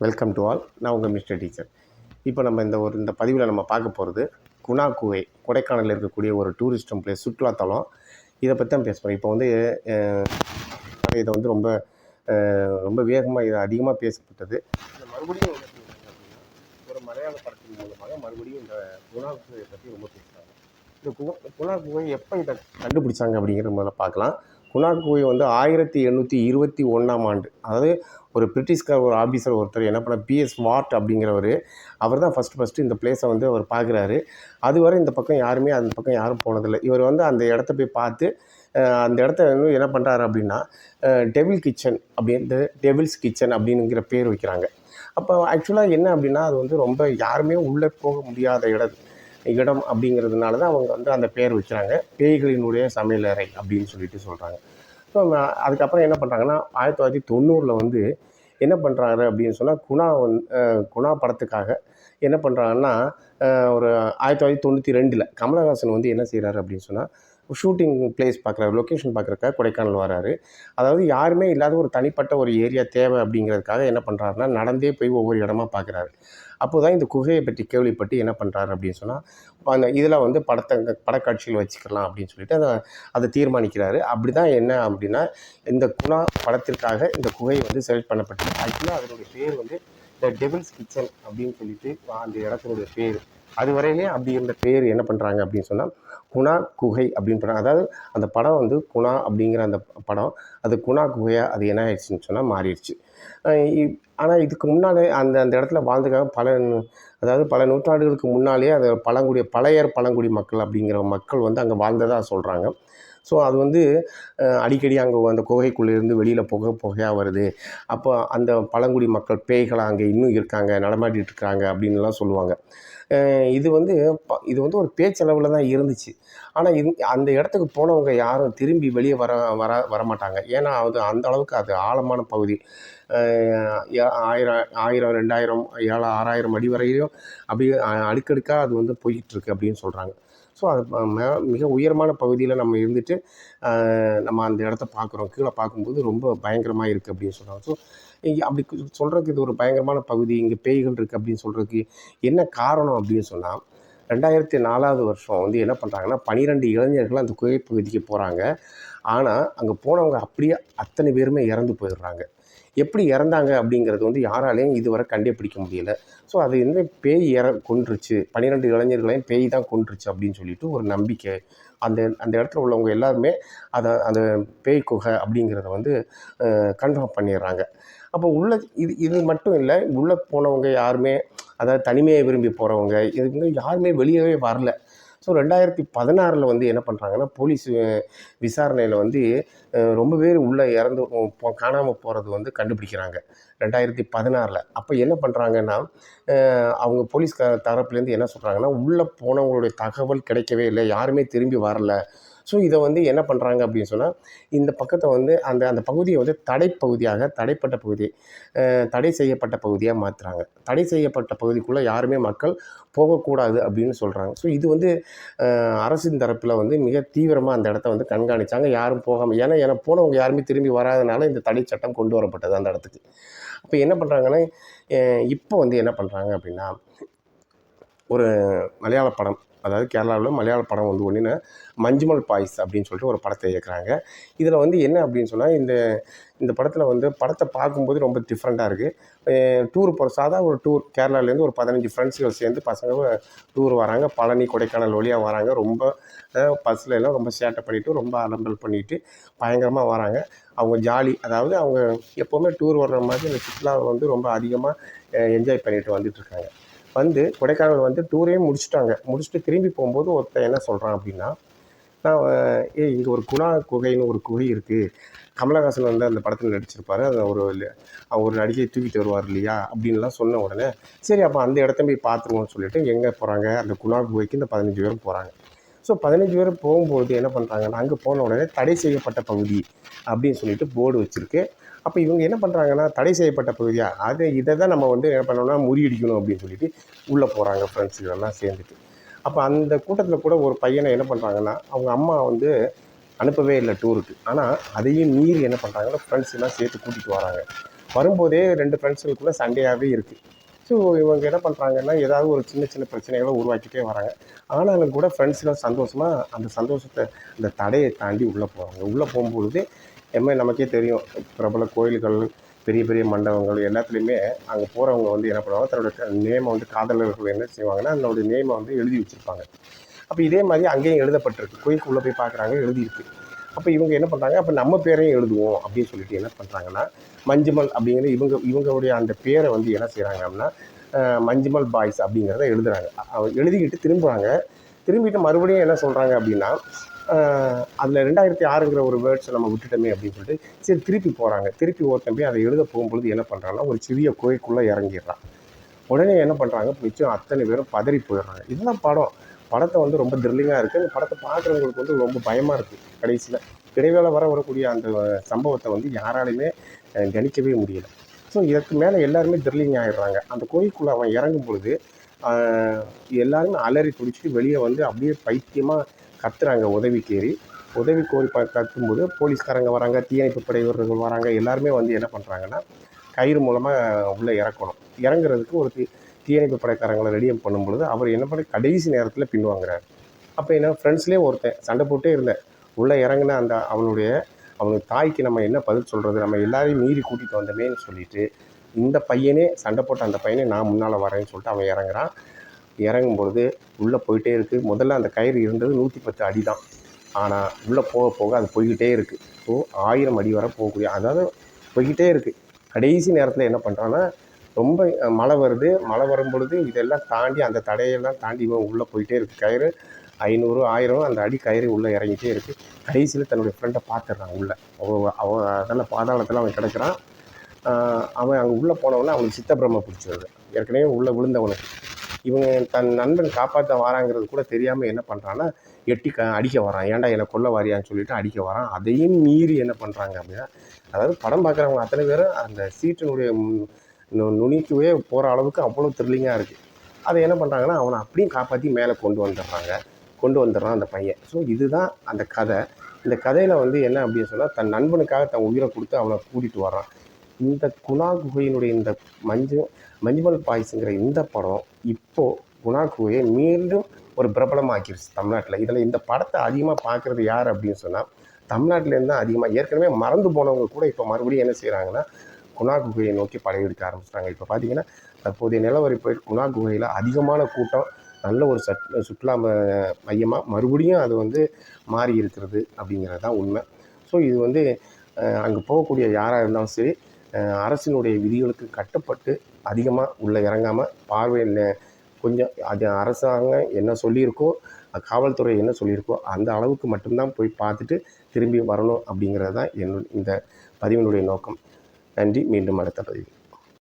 Welcome to all நான் உங்கள் mister teacher இப்போ நம்ம இந்த ஒரு இந்த பதிவில் நம்ம பார்க்க போகிறது குணா குகை கொடைக்கானலில் இருக்கக்கூடிய ஒரு டூரிஸ்டம் பிளேஸ் சுற்றுலாத்தலம் இதை பற்றி தான் பேச போகிறோம் இப்போ வந்து இதை வந்து ரொம்ப ரொம்ப வேகமாக இது அதிகமாக பேசப்பட்டது. மறுபடியும் ஒரு மலையாள படத்தின் மூலமாக மறுபடியும் இந்த குணா குகையை பற்றி ரொம்ப பேசுகிறாங்க இந்த குணா குகை எப்போ இதை கண்டுபிடிச்சாங்க அப்படிங்கிற முதல்ல பார்க்கலாம். குணா குகை வந்து ஆயிரத்தி எண்ணூற்றி இருபத்தி ஒன்றாம் ஆண்டு. அதாவது ஒரு பிரிட்டிஷ்கார் ஒரு ஆஃபீஸர் ஒருத்தர் என்ன பண்ண பிஎஸ் வாட் அப்படிங்கிறவர் அவர் தான் ஃபஸ்ட்டு ஃபஸ்ட்டு இந்த பிளேஸை வந்து அவர் பார்க்குறாரு அதுவரை இந்த பக்கம் யாருமே அந்த பக்கம் யாரும் போனதில்லை. இவர் வந்து அந்த இடத்த போய் பார்த்து அந்த இடத்த வந்து என்ன பண்ணுறாரு அப்படின்னா டெவில் கிச்சன் அப்படின்ட்டு டெவில்ஸ் கிச்சன் அப்படிங்கிற பேர் வைக்கிறாங்க. அப்போ ஆக்சுவலாக என்ன அப்படின்னா அது வந்து ரொம்ப யாருமே உள்ளே போக முடியாத இடம். இடம் அப்படிங்கிறதுனால தான் அவங்க வந்து அந்த பேர் வைக்கிறாங்க பேய்களினுடைய சமையலறை அப்படின்னு சொல்லிட்டு சொல்கிறாங்க ஸோ அதுக்கப்புறம் என்ன பண்ணுறாங்கன்னா ஆயிரத்தி தொள்ளாயிரத்தி தொண்ணூறில் வந்து என்ன பண்ணுறாரு அப்படின்னு சொன்னால் குணா வந் குணா படத்துக்காக என்ன பண்ணுறாங்கன்னா ஒரு ஆயிரத்தி தொள்ளாயிரத்தி தொண்ணூற்றி ரெண்டில் கமலஹாசன் வந்து என்ன செய்கிறாரு அப்படின்னு சொன்னால் ஷூட்டிங் பிளேஸ் பார்க்குறாரு லொக்கேஷன் பார்க்குறக்காக கொடைக்கானல் வராரு. அதாவது யாருமே இல்லாத ஒரு தனிப்பட்ட ஒரு ஏரியா தேவை அப்படிங்கிறதுக்காக என்ன பண்ணுறாருன்னா நடந்தே போய் ஒவ்வொரு இடமா பார்க்குறாரு அப்போ தான் இந்த குகையை பற்றி கேள்விப்பட்டு என்ன பண்ணுறாரு அப்படின்னு சொன்னால் அந்த இதில் வந்து படத்தை படக்காட்சியில் வச்சுக்கலாம் அப்படின்னு சொல்லிட்டு அதை அதை தீர்மானிக்கிறாரு. அப்படி தான் என்ன அப்படின்னா இந்த குணா படத்திற்காக இந்த குகை வந்து செலக்ட் பண்ணப்பட்டது. ஆக்சுவலாக அதனுடைய பேர் வந்து த டெபிள்ஸ் கிச்சன் அப்படின்னு சொல்லிட்டு அந்த இடத்தினுடைய பேர். அது வரையிலே அப்படி இருந்த பேர் என்ன பண்ணுறாங்க அப்படின்னு சொன்னால் குணா குகை அப்படின்னு சொல்கிறாங்க அதாவது அந்த படம் வந்து குணா அப்படிங்கிற அந்த படம் அது குணா குகையாக அது என்ன ஆயிடுச்சுன்னு சொன்னால் மாறிடுச்சு. ஆனால் இதுக்கு முன்னாலே அந்த அந்த இடத்துல வாழ்ந்துக்காக பல அதாவது பல நூற்றாண்டுகளுக்கு முன்னாலே அது பழங்குடி பழையர் பழங்குடி மக்கள் அப்படிங்கிற மக்கள் வந்து அங்கே வாழ்ந்ததாக சொல்கிறாங்க ஸோ அது வந்து அடிக்கடி அங்கே அந்த குகைக்குள்ளேருந்து வெளியில் புகை புகையாக வருது. அப்போ அந்த பழங்குடி மக்கள் பேய்களாக அங்கே இன்னும் இருக்காங்க நடமாடிட்டு இருக்காங்க அப்படின்லாம் சொல்லுவாங்க. இது வந்து ப- இது வந்து ஒரு பேச்சளவில் தான் இருந்துச்சு. ஆனால் இது அந்த இடத்துக்கு போனவங்க யாரும் திரும்பி வெளியே வர வர வரமாட்டாங்க. ஏன்னா அது அந்த அளவுக்கு அது ஆழமான பகுதி. யா- ஆயிரம் ஆயிரம் ரெண்டாயிரம் ஏழு ஆறாயிரம் அடி வரையிலும் அப்படியே அடுக்கடுக்காக அது வந்து போயிட்டுருக்கு அப்படின்னு சொல்கிறாங்க ஸோ அது ம- மிக உயரமான பகுதியில் நம்ம இருந்துட்டு நம்ம அந்த இடத்த பார்க்குறோம் கீழே பார்க்கும்போது ரொம்ப பயங்கரமாக இருக்குது அப்படின்னு சொல்கிறாங்க ஸோ அப்படி சொல்கிறதுக்கு இது ஒரு பயங்கரமான பகுதி. இங்கே பேய்கள் இருக்குது அப்படின்னு சொல்கிறதுக்கு என்ன காரணம் அப்படின்னு சொன்னால் ரெண்டாயிரத்தி நாலாவது வருஷம் வந்து என்ன பண்ணுறாங்கன்னா பன்னிரெண்டு இளைஞர்கள் அந்த குகை பகுதிக்கு போகிறாங்க ஆனால் அங்கே போனவங்க அப்படியே அத்தனை பேருமே இறந்து போயிடுறாங்க. எப்படி இறந்தாங்க அப்படிங்கிறது வந்து யாராலையும் இதுவரை கண்டுபிடிக்க முடியல. ஸோ அது வந்து பேய் இற கொன்றுச்சு. பன்னிரெண்டு இளைஞர்களையும் பேய் தான் கொன்றுச்சு அப்படின்னு சொல்லிட்டு ஒரு நம்பிக்கை. அந்த அந்த இடத்துல உள்ளவங்க எல்லாருமே அதை அந்த பேய் குகை அப்படிங்கிறத வந்து கன்ஃபார்ம் பண்ணிடுறாங்க. அப்போ உள்ள இது இது மட்டும் இல்லை உள்ளே போனவங்க யாருமே அதாவது தனிமையை விரும்பி போகிறவங்க இதுங்க வந்து யாருமே வெளியவே வரல. ஸோ ரெண்டாயிரத்தி பதினாறில் வந்து என்ன பண்ணுறாங்கன்னா போலீஸ் விசாரணையில் வந்து ரொம்ப பேர் உள்ளே இறந்து காணாமல் போகிறது வந்து கண்டுபிடிக்கிறாங்க. ரெண்டாயிரத்தி பதினாறில். அப்போ என்ன பண்ணுறாங்கன்னா அவங்க போலீஸ் க- தரப்புலேருந்து என்ன சொல்கிறாங்கன்னா உள்ளே போனவங்களுடைய தகவல் கிடைக்கவே இல்லை யாருமே திரும்பி வரல. ஸோ இதை வந்து என்ன பண்ணுறாங்க அப்படின்னு சொன்னால் இந்த பக்கத்தை வந்து அந்த அந்த பகுதியை வந்து தடைப்பகுதியாக தடைப்பட்ட பகுதி தடை செய்யப்பட்ட பகுதியாக மாற்றுறாங்க தடை செய்யப்பட்ட பகுதிக்குள்ளே யாருமே மக்கள் போகக்கூடாது அப்படின்னு சொல்கிறாங்க ஸோ இது வந்து அரசின் தரப்பில் வந்து மிக தீவிரமாக அந்த இடத்த வந்து கண்காணித்தாங்க யாரும் போகாமல் ஏன்னா ஏன்னா போனவங்க யாருமே திரும்பி வராதனால இந்த தடை சட்டம் கொண்டு வரப்பட்டது அந்த இடத்துக்கு. அப்போ என்ன பண்ணுறாங்கன்னா இப்போ வந்து என்ன பண்ணுறாங்க அப்படின்னா ஒரு மலையாள படம் அதாவது கேரளாவில் மலையாள படம் வந்து ஒன்றுன்னு மஞ்சுமல் பாய்ஸ் அப்படின்னு சொல்லிட்டு ஒரு படத்தை இயக்குறாங்க. இதில் வந்து என்ன அப்படின்னு சொன்னால் இந்த இந்த படத்தில் வந்து படத்தை பார்க்கும்போது ரொம்ப டிஃப்ரெண்ட்டாக இருக்குது டூர் போகிற சாதா ஒரு டூர் கேரளாலேருந்து ஒரு பதினஞ்சு ஃப்ரெண்ட்ஸுகள் சேர்ந்து பசங்க டூர் வராங்க. பழனி கொடைக்கானல் வழியாக வராங்க. ரொம்ப பஸ்ஸில் எல்லாம் ரொம்ப சேட்டை பண்ணிவிட்டு ரொம்ப அலம்பல் பண்ணிவிட்டு பயங்கரமாக வராங்க. அவங்க ஜாலி அதாவது அவங்க எப்போவுமே டூர் வர்ற மாதிரி இந்த சுற்றுலாவை வந்து ரொம்ப அதிகமாக என்ஜாய் பண்ணிட்டு வந்துட்டுருக்காங்க வந்து கொடைக்கானல் வந்து டூரே முடிச்சிட்டாங்க. முடிச்சுட்டு திரும்பி போகும்போது ஒருத்தன் என்ன சொல்கிறான் அப்படின்னா நான் ஏ இங்கே ஒரு குணா குகைன்னு ஒரு குகை இருக்குது கமலஹாசன் வந்து அந்த படத்தில் நடிச்சிருப்பார். அது ஒரு அவர் ஒரு நடிகை தூக்கிட்டு வருவார் இல்லையா? அப்படின்லாம் சொன்ன உடனே சரி அப்போ அந்த இடத்த போய் பார்த்துருவோம்னு சொல்லிட்டு எங்கே போகிறாங்க அந்த குணா குகைக்கு இந்த பதினஞ்சு பேரும் போகிறாங்க ஸோ பதினஞ்சு பேர் போகும்போது என்ன பண்ணுறாங்கன்னா அங்கே போன உடனே தடை செய்யப்பட்ட பகுதி அப்படின்னு சொல்லிட்டு போர்டு வச்சுருக்கு. அப்போ இவங்க என்ன பண்ணுறாங்கன்னா தடை செய்யப்பட்ட பகுதியாக அது இதை தான் நம்ம வந்து என்ன பண்ணோம்னா முறியடிக்கணும் அப்படின்னு சொல்லிட்டு உள்ளே போகிறாங்க ஃப்ரெண்ட்ஸுகளெல்லாம் சேர்ந்துட்டு. அப்போ அந்த கூட்டத்தில் கூட ஒரு பையனை என்ன பண்ணுறாங்கன்னா அவங்க அம்மா வந்து அனுப்பவே இல்லை டூருக்கு ஆனால் அதையும் மீறி என்ன பண்ணுறாங்கன்னா ஃப்ரெண்ட்ஸ் எல்லாம் சேர்த்து கூட்டிகிட்டு வராங்க. வரும்போதே ரெண்டு ஃப்ரெண்ட்ஸுகளுக்குள்ளே சண்டையாகவே இருக்குது ஸோ இவங்க என்ன பண்ணுறாங்கன்னா ஏதாவது ஒரு சின்ன சின்ன பிரச்சனைகளை உருவாக்கிட்டே வராங்க. ஆனாலும் கூட ஃப்ரெண்ட்ஸ்லாம் சந்தோஷமாக அந்த சந்தோஷத்தை அந்த தடையை தாண்டி உள்ளே போவாங்க. உள்ளே போகும்பொழுது எம்மே நமக்கே தெரியும். பிரபல கோயில்கள் பெரிய பெரிய மண்டபங்கள் எல்லாத்துலேயுமே அங்கே போகிறவங்க வந்து என்ன பண்ணுவாங்க தன்னோட நேமை வந்து காதலர்கள் என்ன செய்வாங்கன்னா அதனோட நேமை வந்து எழுதி வச்சுருப்பாங்க. அப்போ இதே மாதிரி அங்கேயும் எழுதப்பட்டிருக்கு. கோயிலுக்குள்ளே போய் பார்க்குறாங்க எழுதியிருக்கு. அப்போ இவங்க என்ன பண்ணுறாங்க அப்போ நம்ம பேரையும் எழுதுவோம் அப்படின்னு சொல்லிட்டு என்ன பண்ணுறாங்கன்னா மஞ்சுமல் அப்படிங்கிற இவங்க இவங்களுடைய அந்த பேரை வந்து என்ன செய்கிறாங்க அப்படின்னா மஞ்சுமல் பாய்ஸ் அப்படிங்கிறத எழுதுகிறாங்க எழுதிக்கிட்டு திரும்புகிறாங்க திரும்பிட்டு மறுபடியும் என்ன சொல்கிறாங்க அப்படின்னா அதில் ரெண்டாயிரத்தி ஆறுங்கிற ஒரு வேர்ட்ஸை நம்ம விட்டுட்டோமே அப்படின்னு சொல்லிட்டு சரி திருப்பி போகிறாங்க திருப்பி ஒருத்தன் அதை எழுத போகும்பொழுது என்ன பண்ணுறாங்கன்னா ஒரு சிறிய கோயிலுக்குள்ளே இறங்கிடுறான். உடனே என்ன பண்ணுறாங்க மிச்சம் அத்தனை பேரும் பதறி போயிடுறாங்க. இதுதான் படம். படத்தை வந்து ரொம்ப த்ரில்லிங்காக இருக்குது அந்த படத்தை பார்க்குறவங்களுக்கு வந்து ரொம்ப பயமாக இருக்குது கடைசியில். இடைவேளை வர வரக்கூடிய அந்த சம்பவத்தை வந்து யாராலையுமே கணிக்கவே முடியலை. ஸோ இதற்கு மேலே எல்லாருமே த்ரில்லிங் ஆகிடுறாங்க அந்த கோயிலுக்குள்ளே அவன் இறங்கும் பொழுது எல்லாருமே அலறி துடிச்சிட்டு வெளியே வந்து அப்படியே பைத்தியமாக கத்துறாங்க உதவி கேறி உதவி கோரி ப கத்தும்போது போலீஸ்காரங்க வராங்க தீயணைப்பு படை வீரர்கள் வராங்க. எல்லாருமே வந்து என்ன பண்ணுறாங்கன்னா கயிறு மூலமாக உள்ளே இறக்கணும். இறங்குறதுக்கு ஒரு தீயணைப்பு படைக்காரங்களை ரெடி பண்ணும்பொழுது அவர் என்ன பண்ணி கடைசி நேரத்தில் பின்வாங்குறாரு அப்போ என்ன ஃப்ரெண்ட்ஸ்லேயே ஒருத்தன் சண்டை போட்டே இருந்தேன் உள்ளே இறங்கின அந்த அவனுடைய அவனுக்கு தாய்க்கு நம்ம என்ன பதில் சொல்கிறது நம்ம எல்லாரையும் மீறி கூட்டிகிட்டு வந்தோமேன்னு சொல்லிட்டு இந்த பையனே சண்டை போட்ட அந்த பையனே நான் முன்னால் வரேன்னு சொல்லிட்டு அவன் இறங்குறான். இறங்கும் பொழுது உள்ளே போயிட்டே இருக்குது முதல்ல அந்த கயிறு இருந்தது நூற்றி பத்து அடி தான் ஆனால் உள்ளே போக போக அது போய்கிட்டே இருக்குது ஸோ ஆயிரம் அடி வரை போகக்கூடிய அதாவது போய்கிட்டே இருக்குது கடைசி நேரத்தில் என்ன பண்ணுறான்னா ரொம்ப மழை வருது. மழை வரும் பொழுது இதெல்லாம் தாண்டி அந்த தடையெல்லாம் தாண்டி இவன் உள்ளே போயிட்டே இருக்குது கயிறு ஐநூறு ஆயிரம் அந்த அடி கயிறு உள்ளே இறங்கிட்டே இருக்குது கடைசியில் தன்னுடைய ஃப்ரெண்டை பார்த்துட்றான் உள்ளே. அவன் அவன் அதில் பாதாளத்தில் அவன் கிடக்கிறான். அவன் அங்கே உள்ளே போனவொன்னே அவனுக்கு சித்தப்பிரம பிடிச்சிருது. ஏற்கனவே உள்ளே விழுந்தவனுக்கு. இவங்க தன் நண்பன் காப்பாற்ற வராங்கிறது கூட தெரியாமல் என்ன பண்ணுறான்னா எட்டி க அடிக்க வரான். ஏன்டா என்னை கொல்ல வாரியான்னு சொல்லிட்டு அடிக்க வரான். அதையும் மீறி என்ன பண்ணுறாங்க அப்படின்னா அதாவது படம் பார்க்குறவங்க அத்தனை பேரும் அந்த சீட்டினுடைய நுனிக்குவே போகிற அளவுக்கு அவ்வளோ த்ரில்லிங்காக இருக்குது அதை என்ன பண்ணுறாங்கன்னா அவனை அப்படியும் காப்பாற்றி மேலே கொண்டு வந்துடுறாங்க. கொண்டு வந்துடுறான் அந்த பையன். ஸோ இதுதான் அந்த கதை. இந்த கதையில் வந்து என்ன அப்படின்னு சொன்னால் தன் நண்பனுக்காக தன் உயிரை கொடுத்து அவனை கூட்டிகிட்டு வர்றான். இந்த குணா குகையினுடைய இந்த மஞ்சு மஞ்சுமல் பாய்ஸுங்கிற இந்த படம் இப்போது குணா குகையை மீண்டும் ஒரு பிரபலமாக்கிடுச்சு தமிழ்நாட்டில். இதில் இந்த படத்தை அதிகமாக பார்க்குறது யார் அப்படின்னு சொன்னால் தமிழ்நாட்டிலேருந்து தான் அதிகமாக ஏற்கனவே மறந்து போனவங்க கூட இப்போ மறுபடியும் என்ன செய்கிறாங்கன்னா குணா குகையை நோக்கி படையெடுக்க ஆரம்பிச்சிட்டாங்க. இப்போ பார்த்தீங்கன்னா தற்போதைய நிலவரி குணா குகையில் அதிகமான கூட்டம் நல்ல ஒரு சட் சுற்றுலா ம- மையமாக மறுபடியும் அது வந்து மாறி இருக்கிறது அப்படிங்கிறது தான் உண்மை. ஸோ இது வந்து அங்கே போகக்கூடிய யாராக இருந்தாலும் சரி அரசினுடைய விதிகளுக்கு கட்டுப்பட்டு அதிகமாக உள்ளே இறங்காமல் பார்வையில் கொஞ்சம் அது அரசாங்கம் என்ன சொல்லியிருக்கோ காவல்துறை என்ன சொல்லியிருக்கோ அந்த அளவுக்கு மட்டும்தான் போய் பார்த்துட்டு திரும்பி வரணும் அப்படிங்கிறது தான் என்னுடைய இந்த பதிவினுடைய நோக்கம். நன்றி. மீண்டும் அடுத்த பதிவு